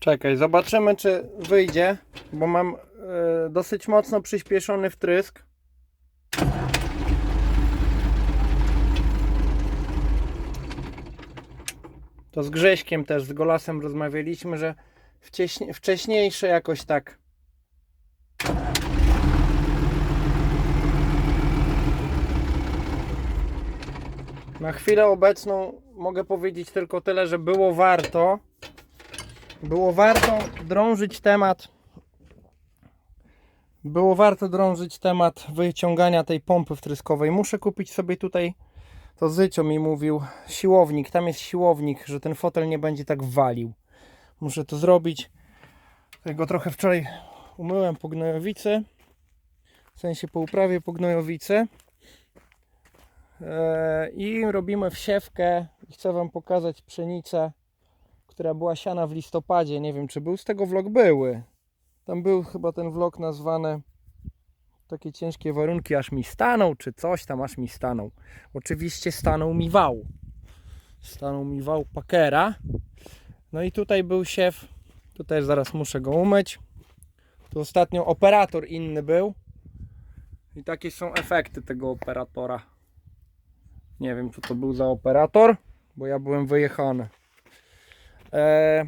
Czekaj, zobaczymy czy wyjdzie, bo mam e, dosyć mocno przyspieszony wtrysk. To z Grześkiem też, z Golasem rozmawialiśmy, że wcześnie, wcześniejsze jakoś tak. Na chwilę obecną mogę powiedzieć tylko tyle, że było warto. Było warto drążyć temat. Było warto drążyć temat wyciągania tej pompy wtryskowej. Muszę kupić sobie tutaj, to Zycio mi mówił, siłownik. Tam jest siłownik, że ten fotel nie będzie tak walił. Muszę to zrobić. Tego trochę wczoraj umyłem po gnojowicy. W sensie po uprawie po gnojowicy. Eee, I robimy wsiewkę. Chcę Wam pokazać pszenicę, która była siana w listopadzie. Nie wiem, czy był z tego vlog były. Tam był chyba ten vlog nazwany takie ciężkie warunki, aż mi stanął, czy coś tam, aż mi stanął. Oczywiście stanął mi wał. Stanął mi wał Packera. No i tutaj był siew. Tutaj zaraz muszę go umyć. Tu ostatnio operator inny był. I takie są efekty tego operatora. Nie wiem, co to był za operator, bo ja byłem wyjechany. Eee,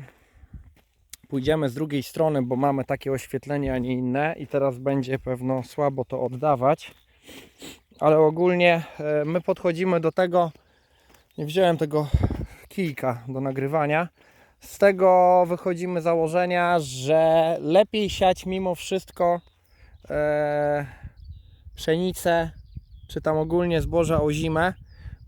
pójdziemy z drugiej strony, bo mamy takie oświetlenie, a nie inne i teraz będzie pewno słabo to oddawać. Ale ogólnie e, my podchodzimy do tego, nie wziąłem tego kijka do nagrywania. Z tego wychodzimy założenia, że lepiej siać mimo wszystko e, pszenicę, czy tam ogólnie zboża o zimę,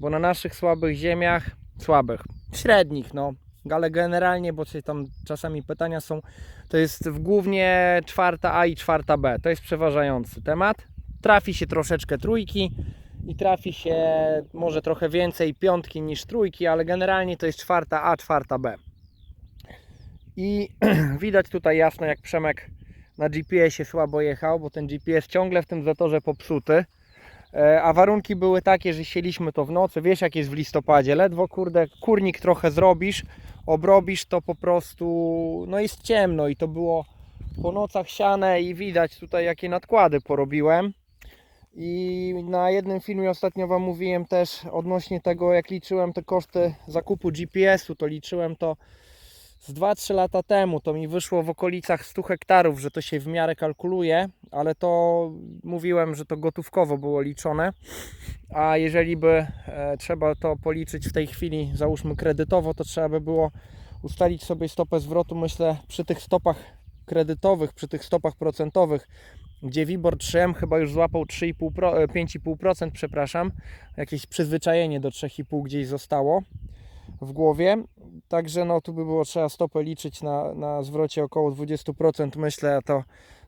bo na naszych słabych ziemiach, słabych, średnich, no, ale generalnie, bo tam czasami pytania są, to jest w głównie czwarta A i czwarta B. To jest przeważający temat. Trafi się troszeczkę trójki i trafi się może trochę więcej piątki niż trójki, ale generalnie to jest czwarta A, czwarta B. I widać tutaj jasno, jak Przemek na GPS-ie słabo jechał, bo ten GPS ciągle w tym zatorze popsuty. E, A warunki były takie, że sieliśmy to w nocy. Wiesz, jak jest w listopadzie. Ledwo kurde, kurnik trochę zrobisz, obrobisz, to po prostu no jest ciemno i to było po nocach siane i widać tutaj jakie nadkłady porobiłem. I na jednym filmie ostatnio Wam mówiłem też odnośnie tego, jak liczyłem te koszty zakupu GPS-u, to liczyłem to z 2-3 lata temu. To mi wyszło w okolicach 100 hektarów, że to się w miarę kalkuluje, ale to mówiłem, że to gotówkowo było liczone. A jeżeli by e, trzeba to policzyć w tej chwili, załóżmy kredytowo, to trzeba by było ustalić sobie stopę zwrotu, myślę, przy tych stopach kredytowych, przy tych stopach procentowych, gdzie WIBOR 3M chyba już złapał 3,5%, pro- e, 5,5%, przepraszam, jakieś przyzwyczajenie do 3,5 gdzieś zostało w głowie. Także no tu by było trzeba stopę liczyć na, na zwrocie około 20%, myślę, to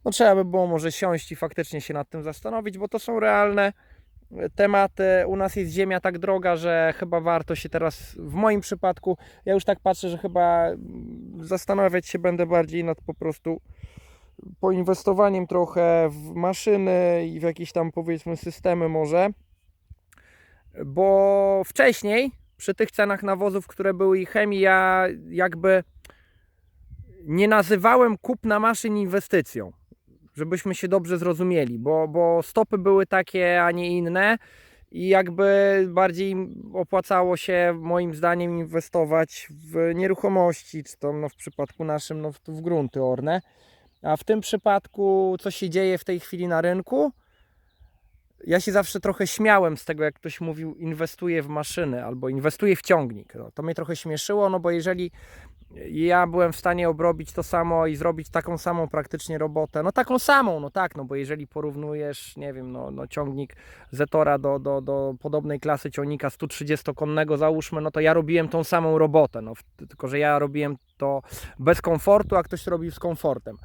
no trzeba by było może siąść i faktycznie się nad tym zastanowić, bo to są realne tematy. U nas jest ziemia tak droga, że chyba warto się teraz, w moim przypadku, ja już tak patrzę, że chyba zastanawiać się będę bardziej nad po prostu poinwestowaniem trochę w maszyny i w jakieś tam powiedzmy systemy może, bo wcześniej przy tych cenach nawozów, które były i chemii, ja jakby nie nazywałem kupna maszyn inwestycją, żebyśmy się dobrze zrozumieli, bo, bo stopy były takie, a nie inne i jakby bardziej opłacało się moim zdaniem inwestować w nieruchomości, czy to no, w przypadku naszym no, w- grunty orne, a w tym przypadku co się dzieje w tej chwili na rynku, ja się zawsze trochę śmiałem z tego, jak ktoś mówił, inwestuje w maszyny albo inwestuje w ciągnik. No, to mnie trochę śmieszyło, no bo jeżeli ja byłem w stanie obrobić to samo i zrobić taką samą praktycznie robotę, no taką samą, no tak, no bo jeżeli porównujesz, nie wiem, no, no ciągnik Zetora do, do, do podobnej klasy ciągnika 130-konnego załóżmy, no to ja robiłem tą samą robotę, no tylko że ja robiłem to bez komfortu, a ktoś robił z komfortem.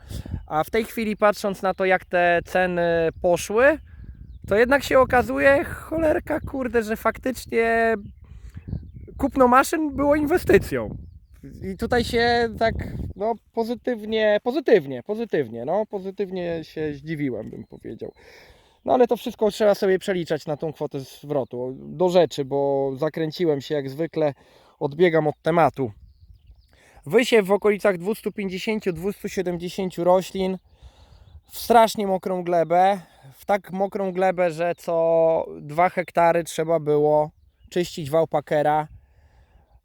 A w tej chwili patrząc na to, jak te ceny poszły, to jednak się okazuje, cholerka kurde, że faktycznie kupno maszyn było inwestycją. I tutaj się tak, no pozytywnie, pozytywnie, pozytywnie, no pozytywnie się zdziwiłem, bym powiedział. No ale to wszystko trzeba sobie przeliczać na tą kwotę zwrotu. Do rzeczy, bo zakręciłem się jak zwykle, odbiegam od tematu. Wysiew w okolicach 250-270 roślin w strasznie mokrą glebę. W tak mokrą glebę, że co 2 hektary trzeba było czyścić wałpakera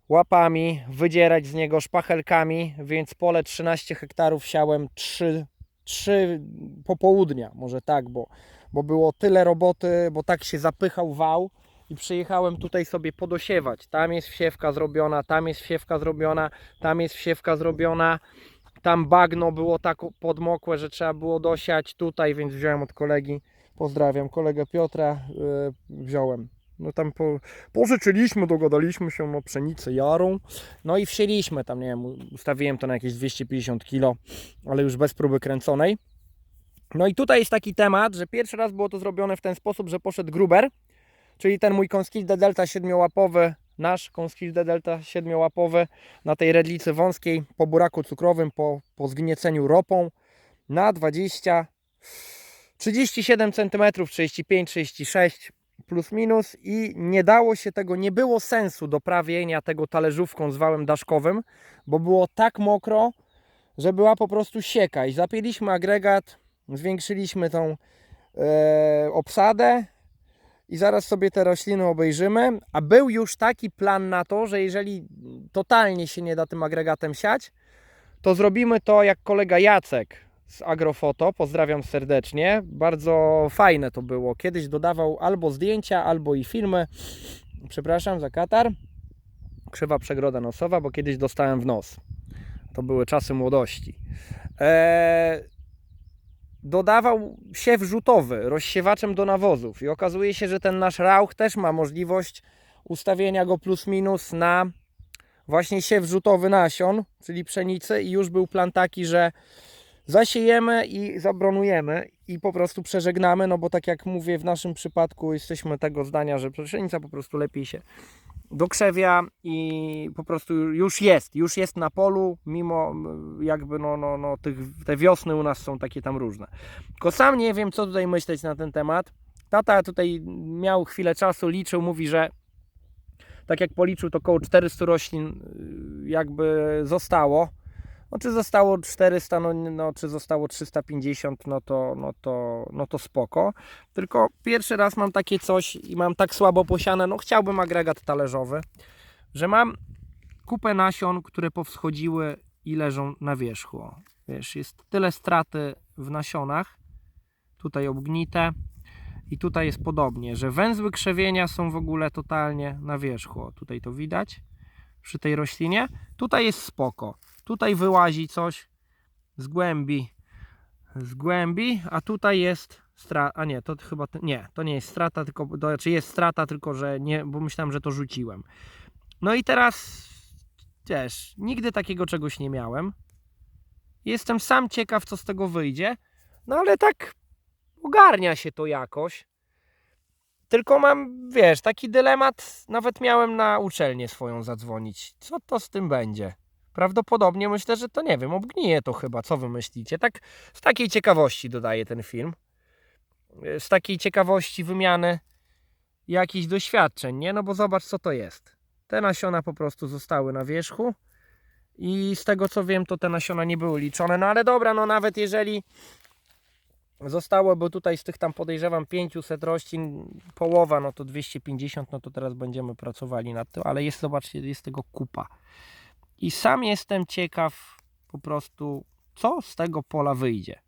łapami, wydzierać z niego szpachelkami, więc pole 13 hektarów siałem 3, 3 popołudnia, może tak, bo, bo było tyle roboty, bo tak się zapychał wał i przyjechałem tutaj sobie podosiewać. Tam jest wsiewka zrobiona, tam jest wsiewka zrobiona, tam jest wsiewka zrobiona. Tam bagno było tak podmokłe, że trzeba było dosiać tutaj, więc wziąłem od kolegi. Pozdrawiam kolegę Piotra. Yy, wziąłem. No tam po, pożyczyliśmy, dogadaliśmy się o pszenicę jarą. No i wsieliśmy tam, nie wiem, ustawiłem to na jakieś 250 kg, ale już bez próby kręconej. No i tutaj jest taki temat, że pierwszy raz było to zrobione w ten sposób, że poszedł gruber, czyli ten mój Conskilde Delta siedmiołapowy, nasz Conskilde Delta siedmiołapowy na tej redlicy wąskiej po buraku cukrowym, po, po zgnieceniu ropą na 20 37 cm, 35, 36 plus minus i nie dało się tego, nie było sensu do prawienia tego talerzówką z wałem daszkowym, bo było tak mokro, że była po prostu sieka. I zapięliśmy agregat, zwiększyliśmy tą e, obsadę i zaraz sobie te rośliny obejrzymy, a był już taki plan na to, że jeżeli totalnie się nie da tym agregatem siać, to zrobimy to jak kolega Jacek z Agrofoto, pozdrawiam serdecznie, bardzo fajne to było, kiedyś dodawał albo zdjęcia, albo i filmy, przepraszam za katar, krzywa przegroda nosowa, bo kiedyś dostałem w nos, to były czasy młodości. Eee, dodawał siew rzutowy rozsiewaczem do nawozów. I okazuje się, że ten nasz rauch też ma możliwość ustawienia go plus minus na właśnie siew rzutowy nasion, czyli pszenicy. I już był plan taki, że zasiejemy i zabronujemy i po prostu przeżegnamy, no bo tak jak mówię, w naszym przypadku jesteśmy tego zdania, że pszenica po prostu lepiej się dokrzewia i po prostu już jest, już jest na polu, mimo jakby no, no, no tych, te wiosny u nas są takie tam różne. Tylko sam nie wiem, co tutaj myśleć na ten temat. Tata tutaj miał chwilę czasu, liczył, mówi, że tak jak policzył, to około 400 roślin y, jakby zostało. No, czy zostało 400, no, no, czy zostało 350, no to, no, to, no to spoko. Tylko pierwszy raz mam takie coś i mam tak słabo posiane, no chciałbym agregat talerzowy, że mam kupę nasion, które powschodziły i leżą na wierzchu. Wiesz, jest tyle straty w nasionach, tutaj obgnite i tutaj jest podobnie, że węzły krzewienia są w ogóle totalnie na wierzchu. Tutaj to widać przy tej roślinie. Tutaj jest spoko. Tutaj wyłazi coś z głębi, z głębi, a tutaj jest strata, a nie, to chyba, nie, to nie jest strata, tylko, to znaczy jest strata, tylko że nie, bo myślałem, że to rzuciłem. No i teraz, też, nigdy takiego czegoś nie miałem. Jestem sam ciekaw, co z tego wyjdzie, no ale tak ogarnia się to jakoś. Tylko mam, wiesz, taki dylemat, nawet miałem na uczelnię swoją zadzwonić. Co to z tym będzie? Prawdopodobnie myślę, że to nie wiem, obgnije to chyba. Co wy myślicie? Tak z takiej ciekawości dodaję ten film. Z takiej ciekawości wymiany jakichś doświadczeń, nie? No bo zobacz, co to jest. Te nasiona po prostu zostały na wierzchu i z tego co wiem, to te nasiona nie były liczone. No ale dobra, no nawet jeżeli zostało, bo tutaj z tych tam podejrzewam 500 roślin, połowa, no to 250, no to teraz będziemy pracowali nad tym, ale jest, zobaczcie, jest tego kupa. I sam jestem ciekaw po prostu, co z tego pola wyjdzie.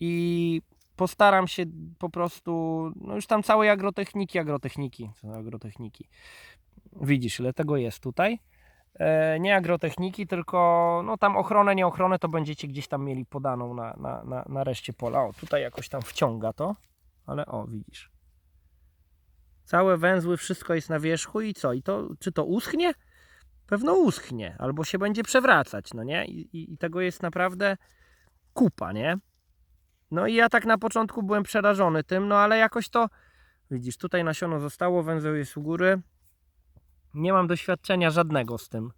I postaram się po prostu, no już tam całej agrotechniki, agrotechniki, agrotechniki. Widzisz, ile tego jest tutaj. E, nie agrotechniki, tylko no tam ochronę, nie ochronę to będziecie gdzieś tam mieli podaną na, na, na, na reszcie pola. O, tutaj jakoś tam wciąga to, ale o, widzisz. Całe węzły, wszystko jest na wierzchu i co? I to, czy to uschnie? Pewno uschnie albo się będzie przewracać, no nie? I, i, I, tego jest naprawdę kupa, nie? No i ja tak na początku byłem przerażony tym, no ale jakoś to, widzisz, tutaj nasiono zostało, węzeł jest u góry. Nie mam doświadczenia żadnego z tym.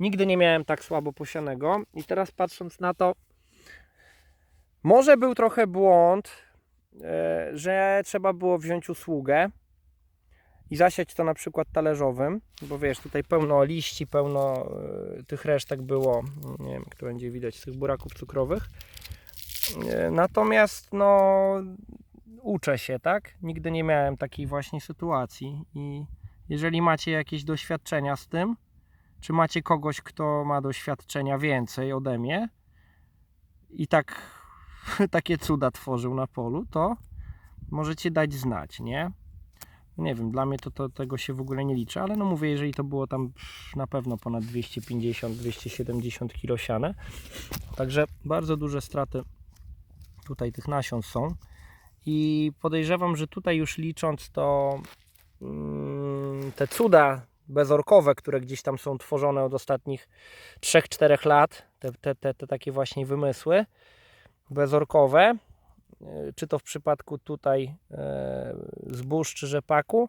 Nigdy nie miałem tak słabo posianego i teraz patrząc na to, może był trochę błąd, e, że trzeba było wziąć usługę i zasiać to na przykład talerzowym, bo wiesz, tutaj pełno liści, pełno y, tych resztek było, nie wiem jak to będzie widać, tych buraków cukrowych. Y, Natomiast no uczę się, tak? Nigdy nie miałem takiej właśnie sytuacji i jeżeli macie jakieś doświadczenia z tym, czy macie kogoś, kto ma doświadczenia więcej ode mnie i tak takie cuda tworzył na polu, to możecie dać znać, nie? Nie wiem, dla mnie to, to tego się w ogóle nie liczy, ale no mówię, jeżeli to było tam na pewno ponad 250-270 kg siane, także bardzo duże straty tutaj tych nasion są. I podejrzewam, że tutaj już licząc to mm, te cuda bezorkowe, które gdzieś tam są tworzone od ostatnich 3-4 lat, te, te, te, te takie właśnie wymysły bezorkowe, czy to w przypadku tutaj e, zbóż czy rzepaku,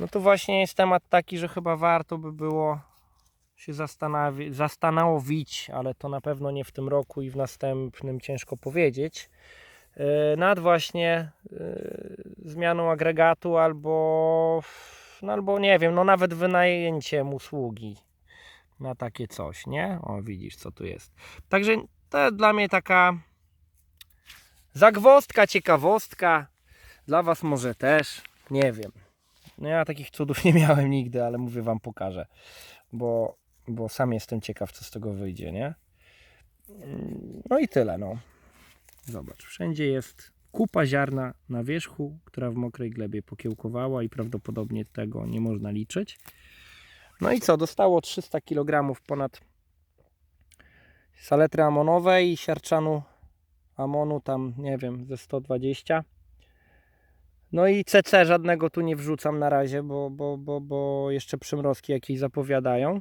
no to właśnie jest temat taki, że chyba warto by było się zastanowić, ale to na pewno nie w tym roku i w następnym ciężko powiedzieć, e, nad właśnie e, zmianą agregatu albo, no albo nie wiem, no nawet wynajęciem usługi na takie coś, nie? O, widzisz co tu jest. Także to dla mnie taka zagwostka, ciekawostka. Dla Was może też, nie wiem. No ja takich cudów nie miałem nigdy, ale mówię Wam pokażę, bo, bo sam jestem ciekaw, co z tego wyjdzie, nie? No i tyle, no. Zobacz, wszędzie jest kupa ziarna na wierzchu, która w mokrej glebie pokiełkowała i prawdopodobnie tego nie można liczyć. No i co, dostało 300 kg ponad saletry amonowej i siarczanu amonu tam, nie wiem, ze 120. No i CC żadnego tu nie wrzucam na razie, bo, bo, bo, bo jeszcze przymrozki jakieś zapowiadają.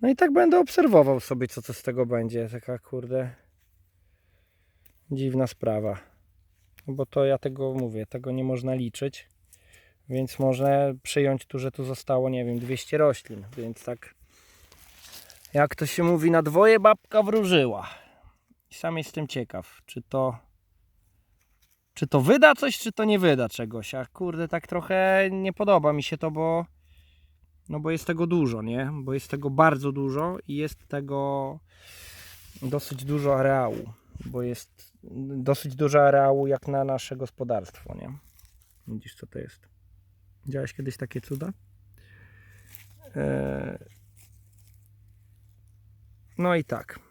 No i tak będę obserwował sobie, co to z tego będzie. Taka kurde dziwna sprawa. No bo to ja tego mówię, tego nie można liczyć. Więc można przyjąć tu, że tu zostało, nie wiem, 200 roślin. Więc tak, jak to się mówi, na dwoje babka wróżyła. I sam jestem ciekaw, czy to czy to wyda coś, czy to nie wyda czegoś. A kurde, tak trochę nie podoba mi się to, bo no bo jest tego dużo, nie? Bo jest tego bardzo dużo i jest tego dosyć dużo areału, bo jest dosyć dużo areału jak na nasze gospodarstwo, nie? Widzisz co to jest? Widziałeś kiedyś takie cuda? Eee... No i tak.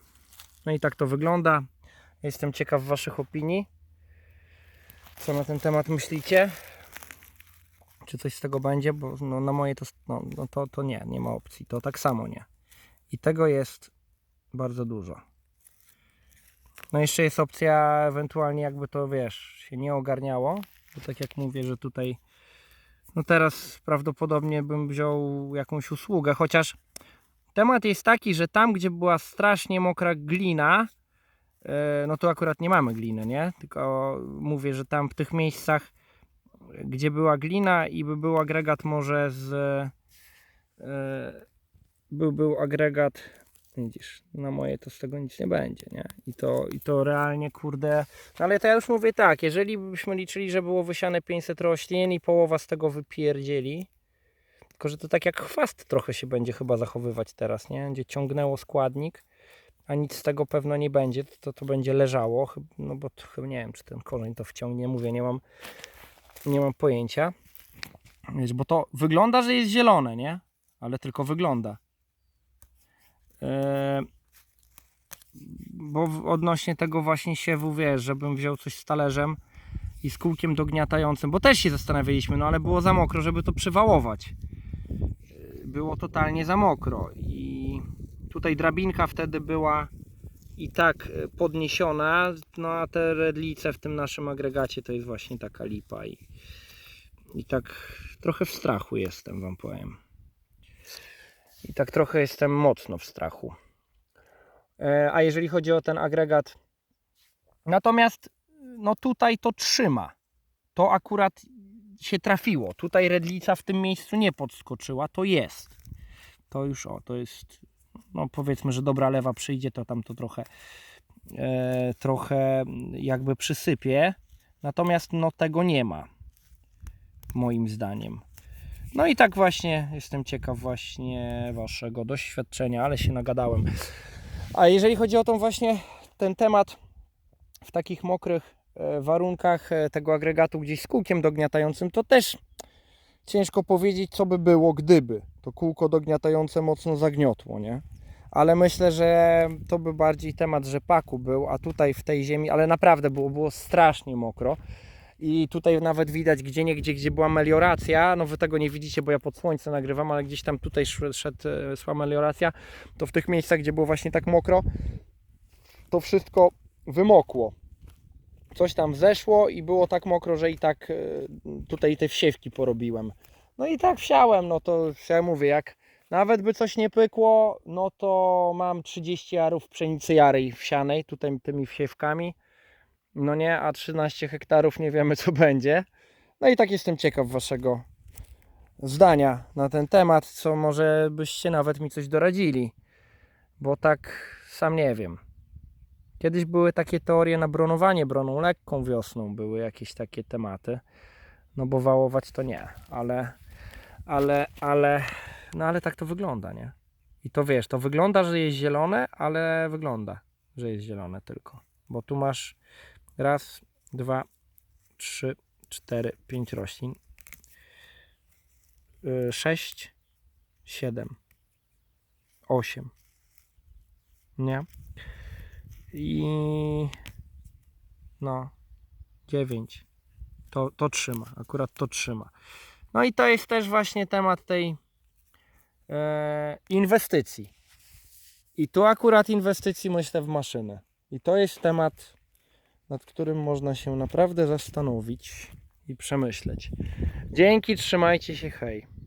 No i tak to wygląda. Jestem ciekaw Waszych opinii. Co na ten temat myślicie? Czy coś z tego będzie? Bo no, na moje to, no, no to, to nie, nie ma opcji. To tak samo nie. I tego jest bardzo dużo. No jeszcze jest opcja ewentualnie jakby to wiesz, się nie ogarniało. Bo tak jak mówię, że tutaj no teraz prawdopodobnie bym wziął jakąś usługę, chociaż temat jest taki, że tam gdzie była strasznie mokra glina, e, no to akurat nie mamy gliny, nie? Tylko mówię, że tam w tych miejscach, gdzie była glina i by był agregat może z... e, Był, był agregat, widzisz, na moje to z tego nic nie będzie, nie? I to, i to realnie, kurde... no Ale to ja już mówię tak, jeżeli byśmy liczyli, że było wysiane 500 roślin i połowa z tego wypierdzieli, tylko, że to tak jak chwast trochę się będzie chyba zachowywać teraz, nie? Będzie ciągnęło składnik, a nic z tego pewno nie będzie, to to będzie leżało, no bo chyba nie wiem, czy ten korzeń to wciągnie, mówię, nie mam, nie mam pojęcia. Wiesz, bo to wygląda, że jest zielone, nie? Ale tylko wygląda. Eee, bo odnośnie tego właśnie siewu, wiesz, żebym wziął coś z talerzem i z kółkiem dogniatającym, bo też się zastanawialiśmy, no ale było za mokro, żeby to przywałować było totalnie za mokro i tutaj drabinka wtedy była i tak e, podniesiona, no a te redlice w tym naszym agregacie to jest właśnie taka lipa i, i tak trochę w strachu jestem wam powiem. I tak trochę jestem mocno w strachu. E, a jeżeli chodzi o ten agregat natomiast no tutaj to trzyma. To akurat się trafiło. Tutaj redlica w tym miejscu nie podskoczyła, to jest. To już o, to jest, no powiedzmy, że dobra lewa przyjdzie, to tam to trochę, e, trochę jakby przysypie. Natomiast no tego nie ma, moim zdaniem. No i tak właśnie jestem ciekaw właśnie waszego doświadczenia, ale się nagadałem. A jeżeli chodzi o tą właśnie ten temat w takich mokrych warunkach e, tego agregatu gdzieś z kółkiem dogniatającym, to też ciężko powiedzieć, co by było, gdyby to kółko dogniatające mocno zagniotło, nie? Ale myślę, że to by bardziej temat rzepaku był, a tutaj w tej ziemi, ale naprawdę było, było strasznie mokro. I tutaj nawet widać gdzie niegdzie, gdzie była melioracja, no wy tego nie widzicie, bo ja pod słońce nagrywam, ale gdzieś tam tutaj szedł, e, szła melioracja, to w tych miejscach, gdzie było właśnie tak mokro, to wszystko wymokło. Coś tam zeszło i było tak mokro, że i tak e, tutaj te wsiewki porobiłem. No i tak wsiałem, no to ja mówię, jak nawet by coś nie pykło, no to mam 30 jarów pszenicy jarej wsianej, tutaj tymi wsiewkami. No nie, a 13 hektarów nie wiemy co będzie. No i tak jestem ciekaw waszego zdania na ten temat, co może byście nawet mi coś doradzili. Bo tak sam nie wiem. Kiedyś były takie teorie na bronowanie broną lekką wiosną, były jakieś takie tematy. No bo wałować to nie, ale ale ale no ale tak to wygląda, nie? I to wiesz, to wygląda, że jest zielone, ale wygląda, że jest zielone tylko. Bo tu masz raz, dwa, trzy, cztery, pięć roślin. Yy, Sześć, siedem, osiem. Nie? I no, dziewięć. To, to trzyma, akurat to trzyma. No i to jest też właśnie temat tej e, inwestycji. I tu akurat inwestycji myślę w maszynę. I to jest temat, nad którym można się naprawdę zastanowić i przemyśleć. Dzięki, trzymajcie się, hej.